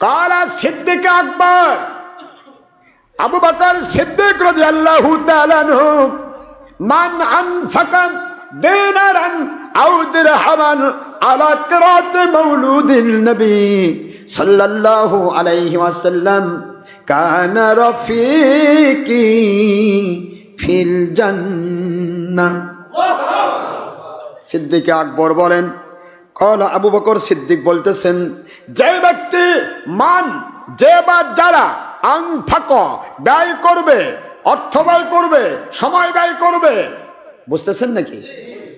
কালা সিদ্দিক আকবর আবু বকর সিদ্দিক তাআলা আনহু মান আনফাকা দিনারান আও দিরহামান আলা কিরাত মাউলুদিন নবী সাল্লাল্লাহু আলাইহি ওয়াসাল্লাম কানা রফিকি ফিল জান্নাহ সিদ্দিক আকবর বলেন কল আবু বকর সিদ্দিক বলতেছেন, যে ব্যক্তি মান যে বা যারা আং ফাঁক, ব্যয় করবে, অর্থ ব্যয় করবে, সময় ব্যয় করবে। বুঝতেছেন নাকি?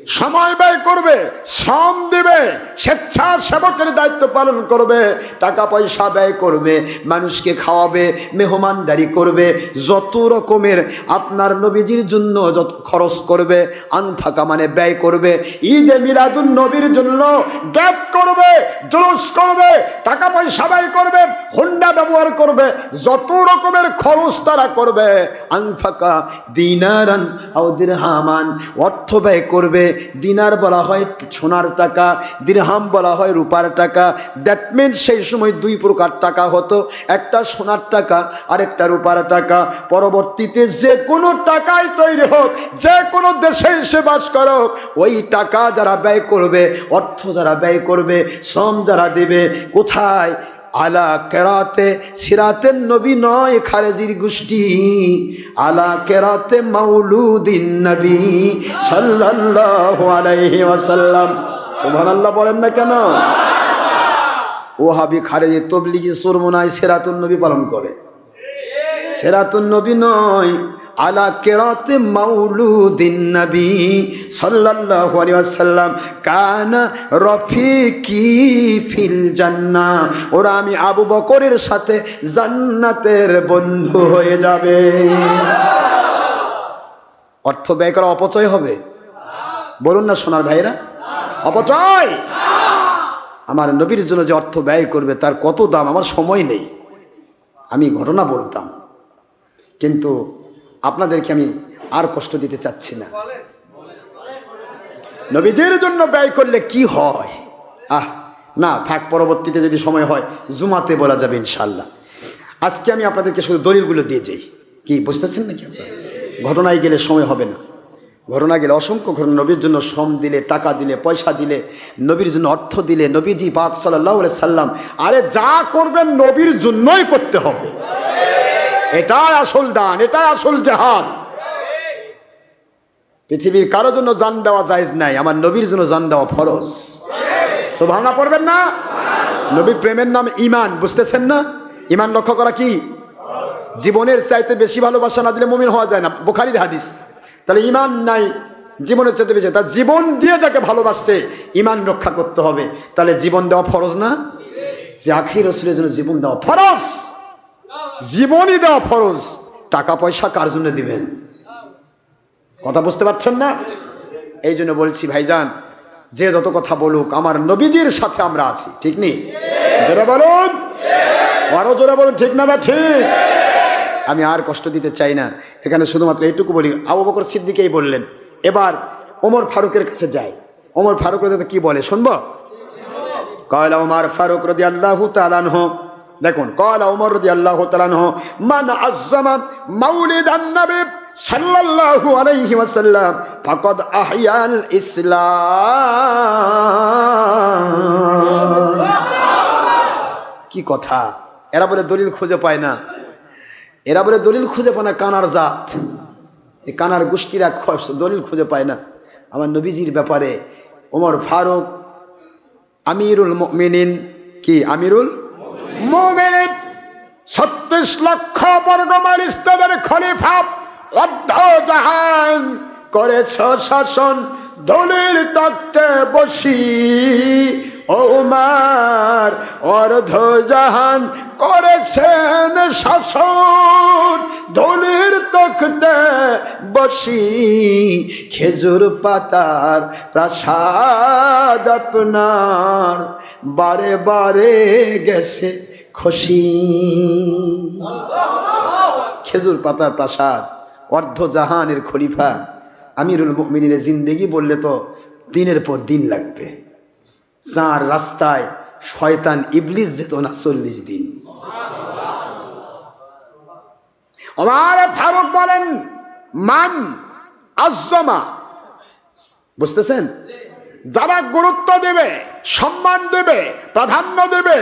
সময় ব্যয় করবে, শ্রম দিবে স্বেচ্ছাসেবকের দায়িত্ব পালন করবে, টাকা পয়সা ব্যয় করবে, মানুষকে খাওয়াবে, মেহমানদারি করবে, যত রকমের আপনার নবীজির জন্য যত খরচ করবে আনফাকা মানে ব্যয় করবে, ঈদে মিলাদুন নবীর জন্য গ্যাপ করবে, জুলুস করবে, টাকা পয়সা ব্যয় করবে, হুন্ডা ব্যবহার করবে, যত রকমের খরচ তারা করবে আনফাকা দিনারান অর্থ ব্যয় করবে দিনার বলা হয় সোনার টাকা, দিরহাম বলা হয় রূপার টাকা। দ্যাট মিনস সেই সময় দুই প্রকার টাকা হতো, একটা সোনার টাকা আর একটা রূপার টাকা। পরবর্তীতে যে কোনো টাকাই তৈরি হোক, যে কোনো দেশে এসে বাস করুক, ওই টাকা যারা ব্যয় করবে, অর্থ যারা ব্যয় করবে, শ্রম যারা দেবে, কোথায় আলা কেরাতে, সিরাতের নবী নয় খারেজির গোষ্ঠী। আলা কেরাতে মাউলুদিন নবী সাল্লাল্লাহু আলাইহি ওয়াসাল্লাম। সুবহানাল্লাহ বলেন না কেন? ওহাবি খারেজি তবলিগি সুরমনায় সিরাতুন নবী পালন করে। সিরাতুন নবী নয় আলা কেরাতে মাউলুদিন নবী সাল্লাল্লাহু আলাইহি ওয়াসাল্লাম, কানা রফিকি ফিল জান্নাহ ওরা আমি আবু বকরের সাথে জান্নাতের বন্ধু হয়ে যাবে। অর্থ ব্যয় করা অপচয় হবে? বলুন না, সোনার ভাইরা। অপচয়! আমার নবীর জন্য যে অর্থ ব্যয় করবে, তার কত দাম? আমার সময় নেই। আমি ঘটনা বলতাম। কিন্তু আপনাদেরকে আমি আর কষ্ট দিতে চাচ্ছি না। নবীজের জন্য ব্যয় করলে কি হয়? আহ, না, থাক, পরবর্তীতে যদি সময় হয়, জুমাতে বলা যাবে ইনশাল্লাহ আজকে আমি আপনাদেরকে শুধু দলিলগুলো দিয়ে যাই। কি, বুঝতেছেন নাকি আপনারা? ঘটনায় গেলে সময় হবে না। ঘটনা গেলে অসংখ্য ঘটনা, নবীর জন্য শ্রম দিলে, টাকা দিলে, পয়সা দিলে, নবীর জন্য অর্থ দিলে, নবীজি পাক সাল্লাহ সাল্লাম, আরে যা করবেন নবীর জন্যই করতে হবে। এটাই আসল দান এটাই আসল জাহান। পৃথিবীর কারও জন্য জান দেওয়া জায়েজ নাই, আমার নবীর জন্য জান দেওয়া ফরজ। সোভানা পড়বেন না? নবী প্রেমের নাম ইমান বুঝতেছেন না? ইমান লক্ষ্য করা কি? জীবনের চাইতে বেশি ভালোবাসা না দিলে মুমিন হওয়া যায় না। বুখারির হাদিস। তাহলে ইমান নাই, জীবনের চাইতে বেশি। তার জীবন দিয়ে যাকে ভালোবাসছে ইমান রক্ষা করতে হবে। তাহলে জীবন দেওয়া ফরজ না? যে আখি রসুলের জন্য জীবন দেওয়া ফরজ। জীবনই দেওয়া ফরজ, টাকা পয়সা কার জন্য দিবেন? কথা বুঝতে পারছেন না? এই জন্য বলছি, ভাইজান, যে যত কথা বলুক, আমার নবীজির সাথে আমরা আছি, ঠিক নেই জোরে বলুন। আরও জোরে বলুন, ঠিক না ঠিক? আমি আর কষ্ট দিতে চাই না। এখানে শুধুমাত্র এইটুকু বলি, আবু বকর সিদ্দিকেই বললেন, এবার ওমর ফারুকের কাছে যাই। ওমর ফারুক কি বলে শুনব কয়লা ওমর ফারুক রদি আল্লাহ তালানহ দেখুন কয়লা ওমর রদি আল্লাহ তালানহ মান আজ্জামা মাউলিদ আন্নবী সাল্লাল্লাহু আলাইহি ওয়াসাল্লাম, ফাকাদ আহয়াল ইসলাম কি কথা? এরা বলে দলিল খুঁজে পায় না। এরা বলে দলিল খুঁজে পায় না কানার জাত। এই কানার গোষ্ঠীরা দলিল খুঁজে পায় না। আমার নবীজির ব্যাপারে ওমর ফারুক, আমিরুল মিনিন কি আমিরুল মোমেনিন ছত্রিশ লক্ষ বর্গমাইল ইসলামের খলিফা অর্ধ জাহান করেছ শাসন দলিল তক্তে বসি। ওমার অর্ধ জাহান করেছেন শাসন দলির তখতে বসি। খেজুর পাতার প্রাসাদ আপনার বারে বারে গেছে খুশি। খেজুর পাতার প্রাসাদ, অর্ধ জাহানের খলিফা। আমিরুল মুমিনের জিন্দেগি বললে তো দিনের পর দিন লাগবে। চার রাস্তায় শয়তান ইবলিস যেত না চল্লিশ দিন। আমার ফারুক বলেন, মান আজমা বুঝতেছেন? যারা গুরুত্ব দেবে, সম্মান দেবে, প্রাধান্য দেবে,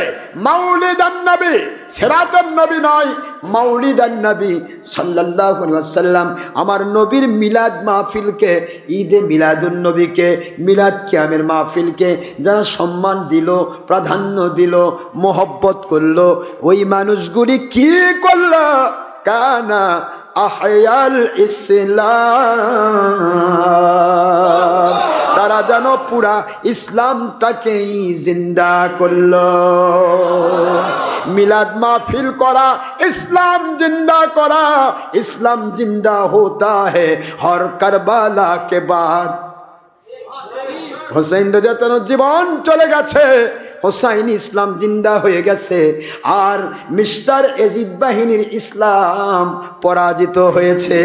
মাউলিদান নবী নয়, মাউলিদান নবী সাল্লাল্লাহু আলাইহি ওয়াসাল্লাম আমার নবীর মিলাদ মাহফিলকে, ঈদে মিলাদুন নবীকে, মিলাদ কিয়ামের মাহফিলকে যারা সম্মান দিল, প্রাধান্য দিল, মোহব্বত করল, ওই মানুষগুলি কি করল? কানা আহয়াল ইসলাম। তারা যেন পুরা ইসলামটাকেই জিন্দা করল। মিলাদ মাহফিল করা, ইসলাম জিন্দা করা, ইসলাম জিন্দা হতা হর কারবালা কে বাদ। হোসেন জীবন চলে গেছে। হোসাইন ইসলাম জিন্দা হয়ে গেছে আর মিস্টার এজিদ বাহিনীর ইসলাম পরাজিত হয়েছে।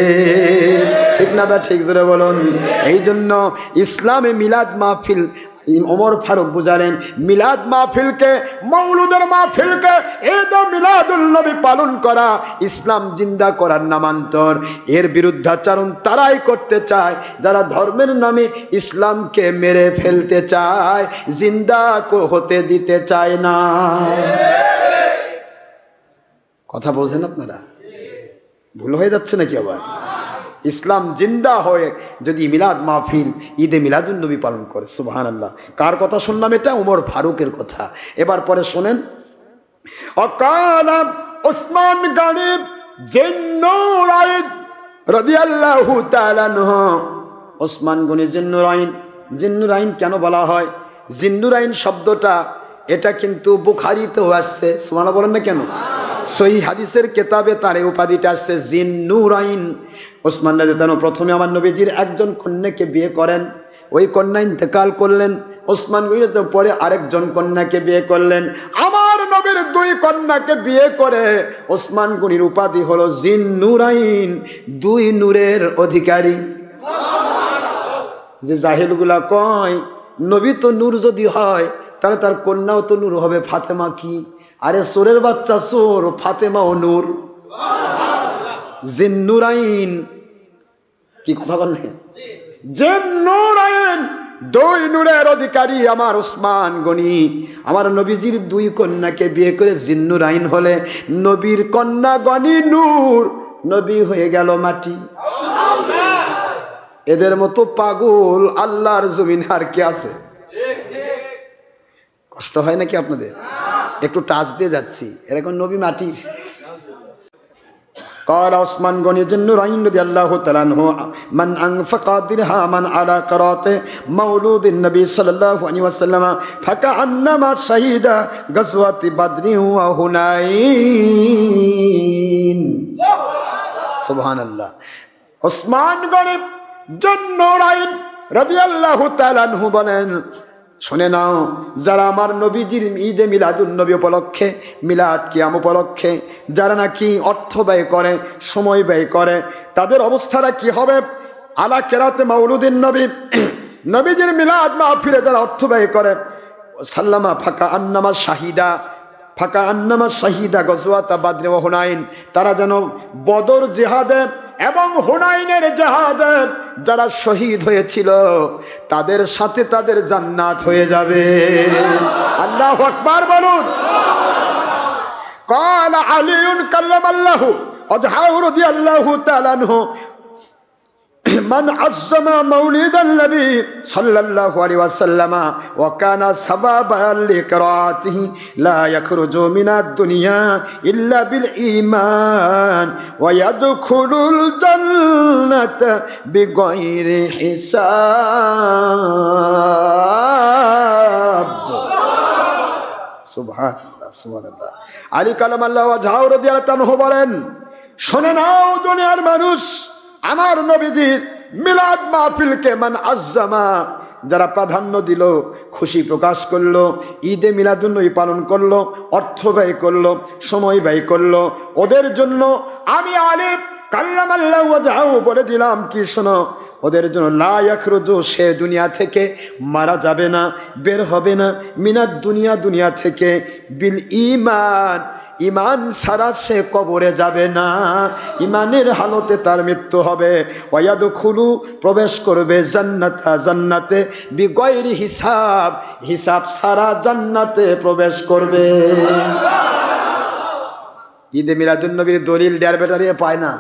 ঠিক না ঠিক? জোরে বলুন। এই জন্য ইসলামে মিলাদ মাহফিল ওমর ফারুক বুঝালেন, মিলাদ মাহফিলকে, মৌলুদের মাহফিলকে, ঈদ মিলাদুল নবী পালন করা ইসলাম জিন্দা করার নামান্তর। এর বিরুদ্ধাচারণ তারাই করতে চায়। যারা ধর্মের নামে ইসলামকে মেরে ফেলতে চায়, জিন্দা হতে দিতে চায় না। কথা বলছেন আপনারা? ভুল হয়ে যাচ্ছে নাকি আবার? ইসলাম জিন্দা হয়ে যদি মিলাদ মাহফিল ঈদে মিলাদুন নবী পালন করে সুবহান আল্লাহ কার কথা শুনলাম এটা? উমর ফারুকের কথা। এবার পরে শোনেন। অকাল ওসমান গানিব ওসমান জিন্নুরাইন জিন্নুরাইন কেন বলা হয়? জিন্নুরাইন শব্দটা, এটা কিন্তু বুখারিতেও আসছে। সুবহানাল্লাহ বলেন না কেন? সহি হাদিসের কেতাবে তার এই উপাধিটা আসছে জিন্নুরাইন ওসমান রাদিয়াল্লাহু প্রথমে আমার নবীজির একজন কন্যাকে বিয়ে করেন, ওই কন্যা ইন্তেকাল করলেন, ওসমান তো পরে আরেকজন কন্যাকে বিয়ে করলেন। আমার নবীর দুই কন্যাকে বিয়ে করে ওসমান গনির উপাধি হলো জিন নুরাইন, দুই নূরের অধিকারী। যে জাহিলগুলা কয়, নবী তো নূর যদি হয়, তাহলে তার কন্যাও তো নূর হবে, ফাতেমা কি? আরে সোরের বাচ্চা সোর, ফাতেমা ও নূর। জিন্নুরাইন। কি কথা বললেন? জিন্নুরাইন, দুই নূরের অধিকারী আমার ওসমান গনি। আমার নবীজির দুই কন্যাকে বিয়ে করে জিন্নুরাইন হলে নবীর কন্যা গনি নূর। নবী হয়ে গেল মাটি। এদের মতো পাগল আল্লাহর জমিন আর কি আছে? কষ্ট হয় নাকি আপনাদের? একটু টাচ দিয়ে যাচ্ছি এরকম নবী মাটির قال عثمان غني جن رين رضي الله تعالى عنه من انفق درهما على قرات مولود النبي صلى الله عليه وسلم فكأنما شهد غزوة بدر وهنين سبحان الله ওসমান গরিব জন্য রাইন রাদিয়াল্লাহু তাআলা আনহু বলেন শুনে নাও, যারা আমার নবীজির ঈদে মিলাদুন নবী উপলক্ষে মিলাদ কিয়াম উপলক্ষে, যারা নাকি অর্থ ব্যয় করে, সময় ব্যয় করে, তাদের অবস্থাটা কি হবে? আলা কেরাতে মাউলুদ্দিন নবী, নবীজির মিলাদ মাহফিলে যারা অর্থ ব্যয় করে, সাল্লামা ফাঁকা আন্নামা শাহিদা, ফাঁকা আন্নামা শাহিদা গজওয়াতা বাদরে হুনাইন তারা যেন বদর জেহাদে এবং হুনাইনের জাহাদের যারা শহীদ হয়েছিল তাদের সাথে তাদের জান্নাত হয়ে যাবে। আল্লাহ আকবার বলুন। কাল আলিউন কাল্লাম আল্লাহ অজহাউর আল্লাহ তালানহ মান আজ্জামা মাউলিদান নবী সাল্লাল্লাহু আলাইহি ওয়াসাল্লাম ওয়া কানা সাবাবাল লিকরাতিহি, লা ইয়াখরুজু মিনাদ দুনিয়া ইল্লা বিল ঈমান ওয়া ইয়াদখুলুল জান্নাতা বিগাইরি হিসাব। সুবহানাল্লাহ সুবহানাল্লাহ। আলী কালাম আল্লাহ ওয়া জাহর রাদিয়াল্লাহু বলেন, শোনে নাও দুনিয়ার মানুষ। আমার নবীজির মিলাদ মাহফিলকে মান আজ্জামা, যারা প্রাধান্য দিল, খুশি প্রকাশ করল, ঈদে মিলাদুন্নবী পালন করল, অর্থ ব্যয় করল, সময় ব্যয় করল। ওদের জন্য আমি আলিফ কাল্লাম আল্লাহ বলে দিলাম কি শোনো, ওদের জন্য লায়াখরুজু সে দুনিয়া থেকে মারা যাবে না, বের হবে না। মিনার দুনিয়া দুনিয়া থেকে বিল ইমান ইমান সারা সে কবরে যাবে না। ইমানের হালতে তার মৃত্যু হবে। ওয়াদ খুলু প্রবেশ করবে জান্নাতা, জান্নাতে। বিগয়ের হিসাব হিসাব সারা জান্নাতে প্রবেশ করবে। ঈদে মিলাদুল নবীর দলিল ডেয়ার বেটারিয়ে পায় না।